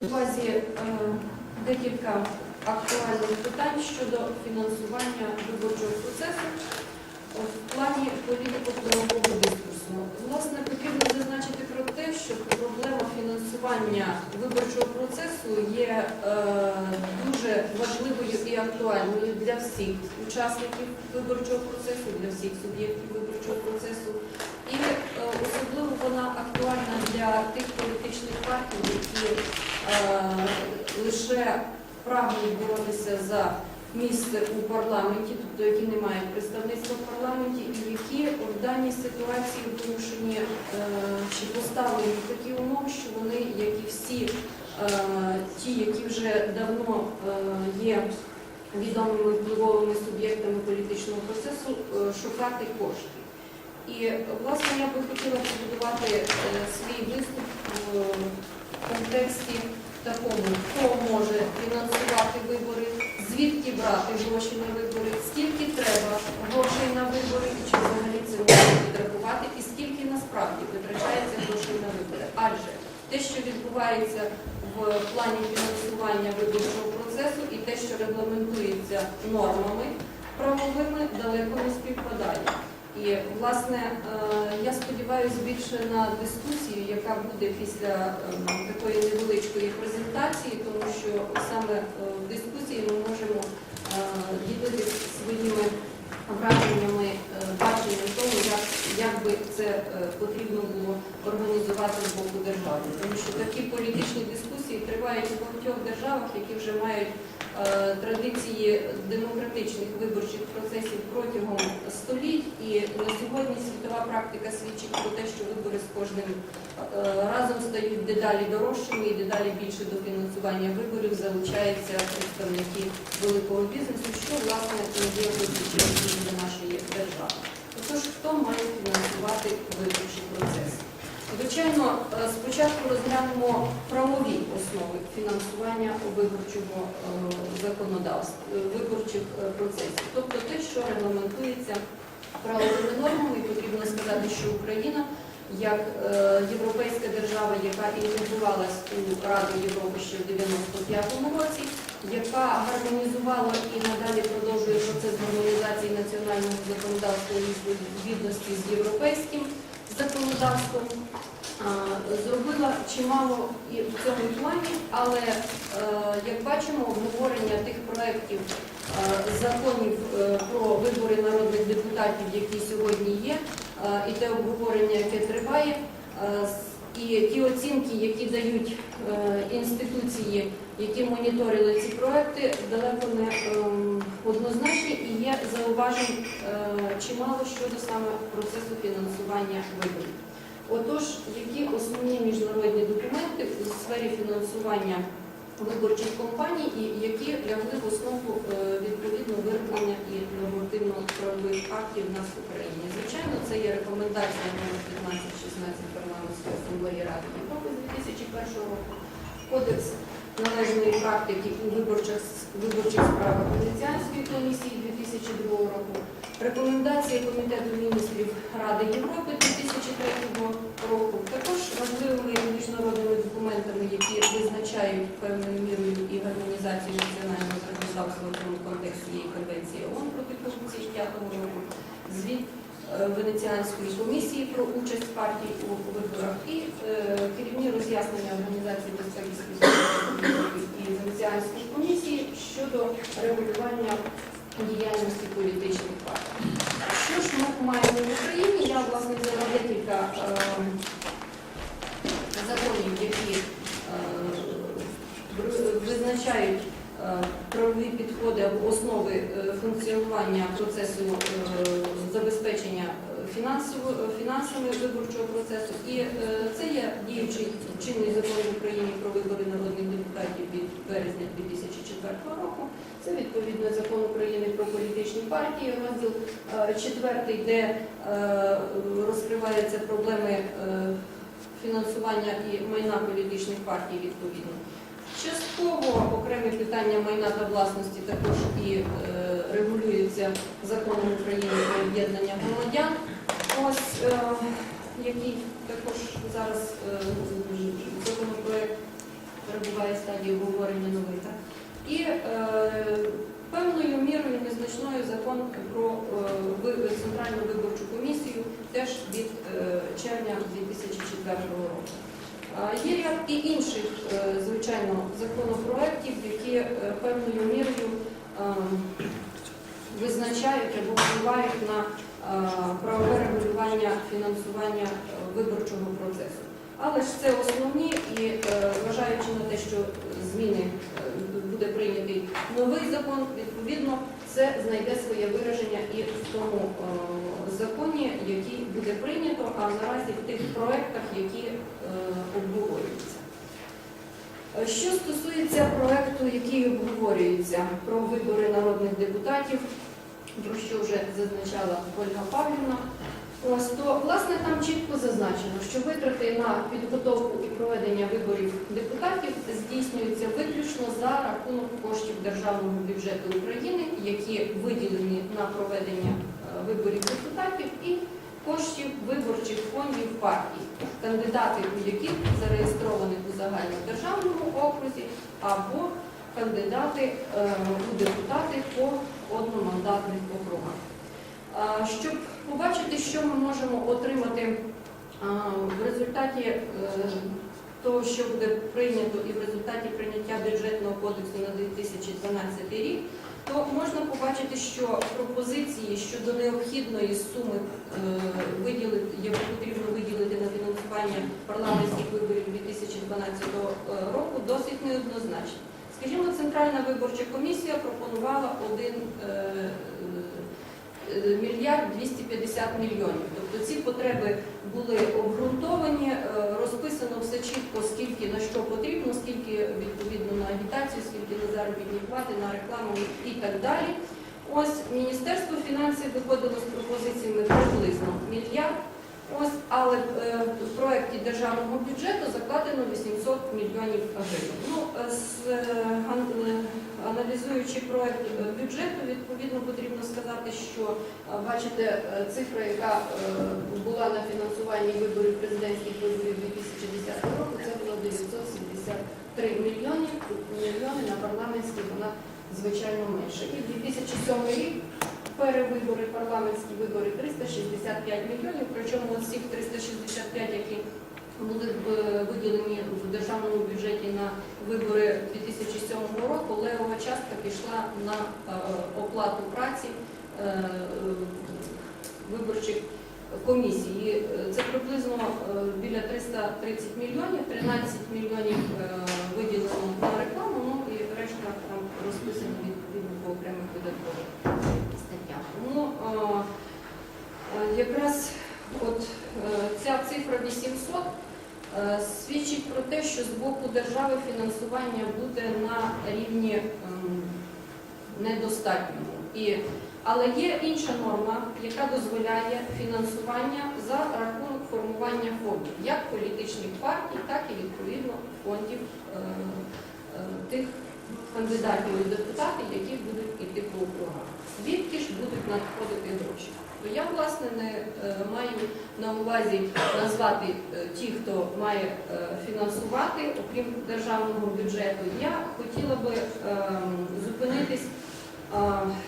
В базі е, декілька актуальних питань щодо фінансування виборчого процесу в плані політико-правового дискурсу. Власне, потрібно зазначити про те, що проблема фінансування виборчого процесу є е, дуже важливою і актуальною для всіх учасників виборчого процесу, для всіх суб'єктів виборчого процесу. І е, особливо вона актуальна для тих політичних партій, які е, лише прагнуть боротися за місце у парламенті, тобто які не мають представництва в парламенті, і які в даній ситуації вимушені е, чи поставлені в такі умови, що вони, як і всі ті, які вже давно є відомими впливовими суб'єктами політичного процесу, шукати кошти. І власне я би хотіла побудувати е, свій виступ в контексті такому, хто може фінансувати вибори, звідки брати гроші на вибори, скільки треба грошей на вибори, і чи взагалі це можна підрахувати, і скільки насправді витрачається грошей на вибори. Адже те, що відбувається в плані фінансування виборчого процесу, і те, що регламентується нормами правовими, далеко не співпадає. І, власне, е, я сподіваюся більше на дискусію, яка буде після ем, такої невеличкої презентації, тому що саме е, в дискусії ми можемо е, ділитися своїми враженнями, баченням того, як, як би це потрібно було організувати з боку держави. Тому що такі політичні дискусії тривають у багатьох державах, які вже мають традиції демократичних виборчих процесів. І на сьогодні світова практика свідчить про те, що вибори з кожним е, разом стають дедалі дорожчими і дедалі більше до фінансування виборів залучаються представники великого бізнесу, що власне не є для нашої держави. Отож, хто має фінансувати виборчий процес? Звичайно, е, спочатку розглянемо правові основи фінансування виборчого е, законодавства, виборчих процесів, тобто те, що регламентується правовими нормами, потрібно сказати, що Україна як е, європейська держава, яка інтегрувалась у Раду Європи ще в 95-му році, яка гармонізувала і надалі продовжує процес гармонізації національного законодавства і відповідності з європейським законодавством, зробила чимало і в цьому плані, але е, як бачимо, обговорення тих проєктів е, законів е, про вибори народних депутатів, які сьогодні є, і те обговорення, яке триває, і ті оцінки, які дають інституції, які моніторили ці проекти, далеко не ем, однозначні і є зауважень чимало щодо саме процесу фінансування виборів. Отож, які основні міжнародні документи у сфері фінансування виборчих компаній і які лягли в основу е, відповідно вироблення і нормативно-правових актів в нас в Україні? Звичайно, це є рекомендація номер 1516 парламентської асамблеї Ради Європи з 2001 року, кодекс належної практики у виборчих, виборчих справах Венеціанської комісії 2002 року, рекомендації Комітету міністрів Ради Європи 2003 року, також важливими міжнародними документами, які визначають певною мірою і гармонізацію національного законодавства в контексті Конвенції ООН проти корупції 5 року, звіт Венеціанської комісії про участь партій у виборах і е, керівні роз'яснення Організації безпеки і Венеціанської комісії щодо регулювання діяльності політичних партій. Що ж ми маємо в Україні? Я власне взяла декілька е, законів, які е, визначають е, правові підходи або основи е, функціонування процесу е, забезпечення е, е, фінансами виборчого процесу. І е, це є діючий чинний закон в Україні про вибори народних депутатів від березня 2004 року. Це відповідно закон України про політичні партії, розділ е, четвертий, де е, розкриваються проблеми е, фінансування і майна політичних партій відповідно. Частково окремі питання майна та власності також і е, регулюються законом України про об'єднання громадян. Ось е, який також зараз е, законопроект перебуває стадії обговорення новий, так? І е, певною мірою незначною закон про е, Центральну виборчу комісію теж від е, червня 2004 року. Є ряд і інших, е, звичайно, законопроєктів, які е, певною мірою е, визначають або впливають на правове регулювання фінансування виборчого процесу. Але ж це основні і зважаючи на те, що зміни новий закон, відповідно, це знайде своє вираження і в тому е, законі, який буде прийнято, а наразі в тих проектах, які е, обговорюються. Е, Що стосується проекту, який обговорюється про вибори народних депутатів, про що вже зазначала Ольга Павлівна, то власне там чітко зазначено, що витрати на підготовку і проведення виборів депутатів здійснюються виключно за рахунок коштів державного бюджету України, які виділені на проведення е, виборів депутатів і коштів виборчих фондів партій, кандидати у яких зареєстровані у загальнодержавному окрузі або кандидати е, у депутати по одномандатних округах. Щоб побачити, що ми можемо отримати в результаті е, того, що буде прийнято і в результаті прийняття бюджетного кодексу на 2012 рік, то можна побачити, що пропозиції щодо необхідної суми е, виділити, яку потрібно виділити на фінансування парламентських виборів 2012 року, досить неоднозначні. Скажімо, Центральна виборча комісія пропонувала 1 мільярд 250 мільйонів. Тобто ці потреби були обґрунтовані, е, розписано все чітко, скільки на що потрібно, скільки відповідно на агітацію, скільки на заробітні плати, на рекламу і так далі. Ось Міністерство фінансів виходило з пропозиціями приблизно мільярд. Ось, але е, в проєкті державного бюджету закладено 800 мільйонів гривень. Ну, е, е, ан- аналізуючи проєкт бюджету, відповідно потрібно сказати, що бачите, цифра, яка була на фінансуванні виборів президентських виборів 2010 року, це було 973 мільйони, мільйони на парламентські вона звичайно менше. І 2007 рік перевибори, парламентські вибори 365 мільйонів, причому з цих 365, які були е, виділені в державному бюджеті на вибори 2007 року, левова частка пішла на е, оплату праці е, виборчих комісій. Це приблизно біля 330 мільйонів, 13 мільйонів виділено на рекламу, ну і решта там розписано відповідно по окремих видаткових Тому е, якраз от е, ця цифра 800 е, свідчить про те, що з боку держави фінансування буде на рівні ем, недостатньому. І, але є інша норма, яка дозволяє фінансування за рахунок формування фондів, як політичних партій, так і відповідно фондів тих кандидатів у депутати, які будуть іти по округах. Звідки ж будуть надходити гроші? То я, власне, не е, маю на увазі назвати е, ті, хто має е, фінансувати, окрім державного бюджету. Я хотіла би зупинитись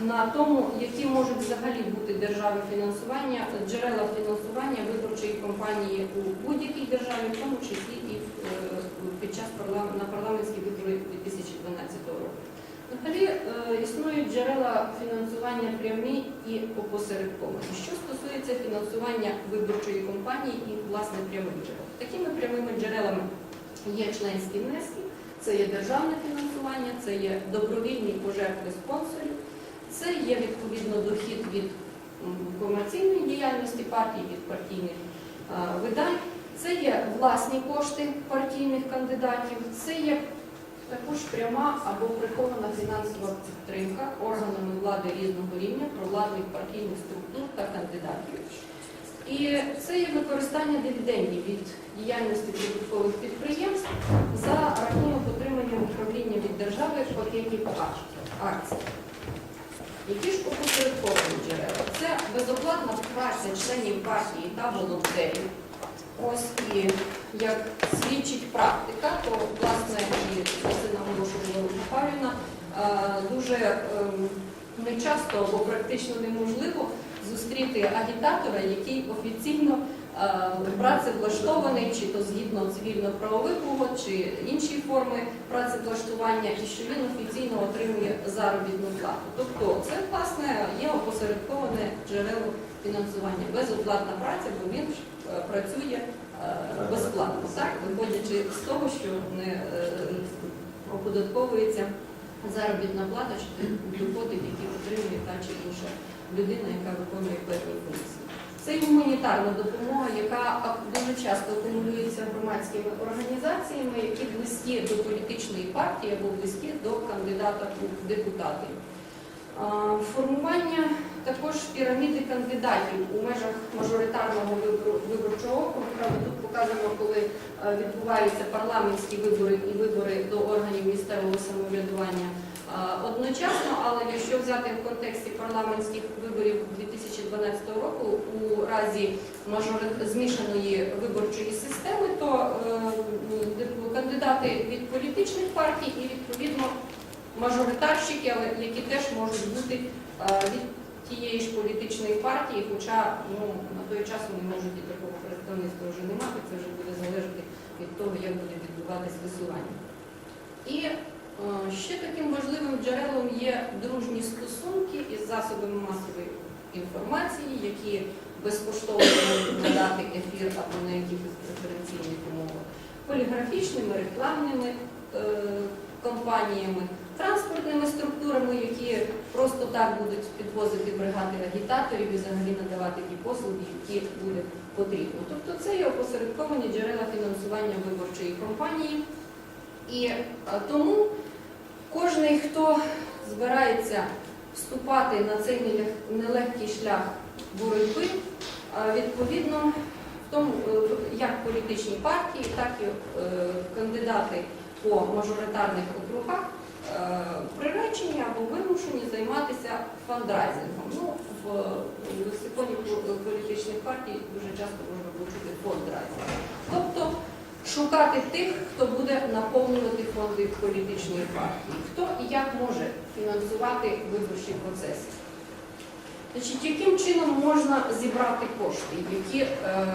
на тому, які можуть взагалі бути держави фінансування, джерела фінансування виборчої кампанії у будь-якій державі, в тому числі і е, під час на парламентські вибори 2012 року. Взагалі е, існують джерела фінансування прямі і опосередковані. Що стосується фінансування виборчої кампанії і власне прямих джерел. Такими прямими джерелами є членські внески, це є державне фінансування, це є добровільні пожертви спонсорів, це є відповідно дохід від комерційної діяльності партій, від партійних е, видань, це є власні кошти партійних кандидатів, це є також пряма або прихована фінансова підтримка органами влади різного рівня, провладних партійних структур та кандидатів. І це є використання дивідендів від діяльності прибуткових підприємств за рахунок отримання управління від держави пакетів ак- акцій. Які ж опосередковані джерела? Це безоплатна праця членів партії та волонтерів. Ось і як свідчить практика, то власне і це наголошувала Павлівна, е, дуже ем, нечасто або практично неможливо зустріти агітатора, який офіційно е, працевлаштований, чи то згідно цивільно-правових угод, чи інші форми працевлаштування, і що він офіційно отримує заробітну плату. Тобто це власне є опосередковане джерело фінансування, безоплатна праця, бо він ж е, працює е, безплатно, так виходячи з того, що не е, оподатковується заробітна плата чи доходи, які отримує та чи інша людина, яка виконує певні функції. Це гуманітарна допомога, яка дуже часто акумулюється громадськими організаціями, які близькі до політичної партії або близькі до кандидата у депутати. Формування також піраміди кандидатів у межах мажоритарного виборчого округу. Тут показано, коли е, відбуваються парламентські вибори і вибори до органів місцевого самоврядування одночасно, але якщо взяти в контексті парламентських виборів 2012 року у разі змішаної виборчої системи, то е, кандидати від політичних партій і відповідно мажоритарщики, але які теж можуть бути е, від тієї ж політичної партії, хоча ну, на той час вони можуть і такого представництва вже не мати, це вже буде залежати від того, як буде відбуватись висування. І е, ще таким важливим джерелом є дружні стосунки із засобами масової інформації, які безкоштовно можуть надати ефір або на якихось преференційних умовах, поліграфічними, рекламними е, компаніями, транспортними структурами, які просто так будуть підвозити бригади агітаторів і взагалі надавати ті послуги, які буде потрібно. Тобто це є опосередковані джерела фінансування виборчої кампанії. І е, тому кожен, хто збирається вступати на цей нелегкий шлях боротьби, е, відповідно, в тому, е, як політичні партії, так і кандидати по мажоритарних округах приречені або вимушені займатися фандрайзингом. Ну, в лексиконі політичних партій дуже часто можна почути фондрайзинг. Тобто шукати тих, хто буде наповнювати фонди політичної партії, хто і як може фінансувати виборчі процеси. Значить, яким чином можна зібрати кошти, які е,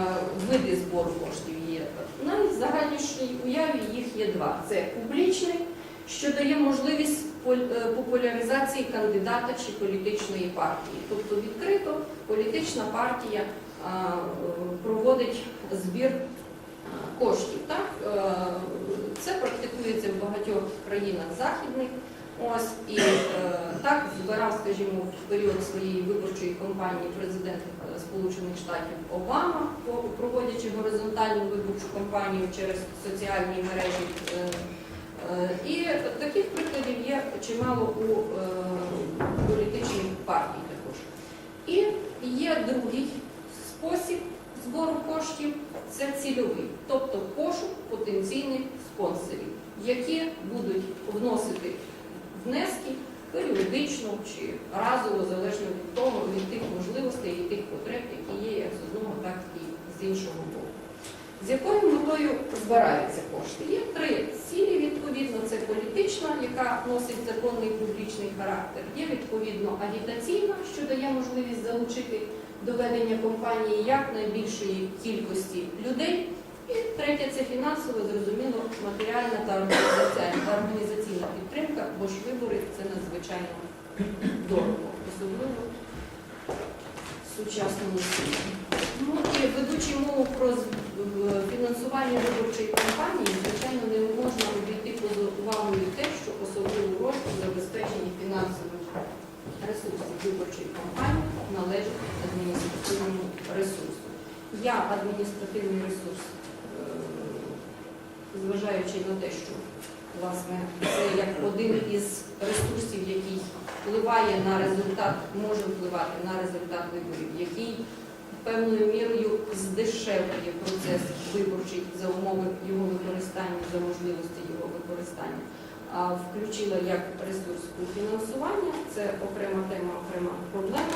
види збору коштів є? Навіть в загальнішній уяві їх є два: це публічний, що дає можливість е, популяризації кандидата чи політичної партії. Тобто відкрито політична партія проводить збір е, коштів. Так? Е, Це практикується в багатьох країнах західних. Ось і так збирав, скажімо, в період своєї виборчої кампанії президент Сполучених Штатів Обама, проводячи горизонтальну виборчу кампанію через соціальні мережі. Е, І таких прикладів є чимало у е, політичних партій також. І є другий спосіб збору коштів це цільовий, тобто пошук потенційних спонсорів, які будуть вносити внески періодично чи разово, залежно від того, від тих можливостей і тих потреб, які є як з одного, так і з іншого боку. З якою метою збираються кошти? Є три цілі, відповідно, це політична, яка носить законний публічний характер, є відповідно агітаційна, що дає можливість залучити до ведення компанії якнайбільшої кількості людей. І третє це фінансово, зрозуміло, матеріальна та організаційна, підтримка, бо ж вибори це надзвичайно дорого, особливо сучасному світі. Ну і ведучи мову про фінансування виборчої кампанії, звичайно, не можна обійти поза увагою те, що особливу роль у забезпеченні фінансових ресурсів виборчої кампанії належить адміністративному ресурсу. Я адміністративний ресурс, е, зважаючи на те, що власне це як один із ресурсів, який впливає на результат, може впливати на результат виборів, який певною мірою здешевлює процес виборчий за умови його використання, за можливості його використання. А включила як ресурс у фінансування, це окрема тема, окрема проблема.